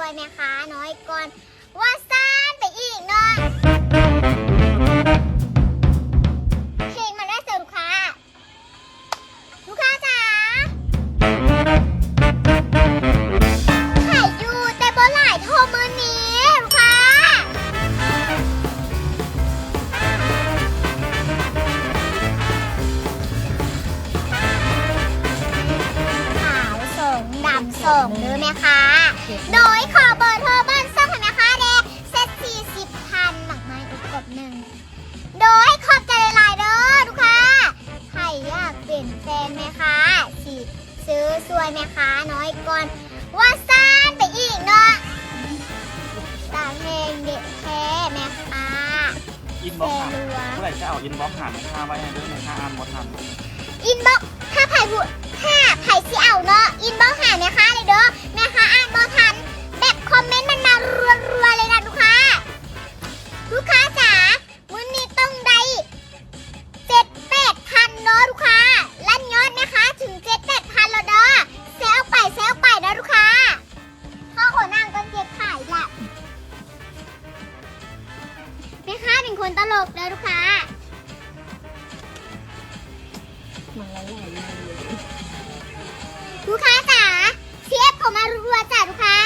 วยแม่ค้าน้อยก่อนว่าซ่านไปอีกเนาะ มหรือแม่ค้โดยขอเบอร์โทรบ้านซ่องให้แม่ค้าแดงเซตสี่สิบพันหมักไม้อีกกบหนึ่งโดยขอบใจหลายๆเด้อทุกค่ะใครอยากเปลี่ยนแฟนแม่ค้าสิซื้อสวยแม่ค้าน้อยก่อน ว่าซ่านไปอีกเนาะตาแพงเด็กแท้แม่ค้าอินบ็อกซ์เมื่อไหร่จะเอาอินบ็อกซ์หันค่าไว้ให้ด้วยนะคะอ่านหมดทันอินบ็อกซ์ถ้าไผ่บุถ้าไผ่ที่เอา นตลบเลยลูกค้าลูกค้าจ๋าเชฟผมมารัวๆจ้ะลูกค้า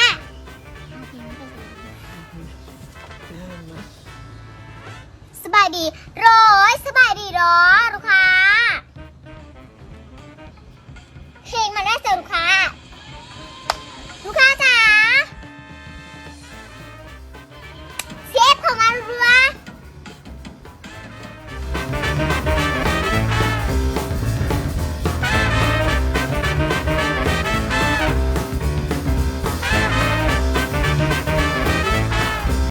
สบายดีร้อยสบายดีร้อลูกค้า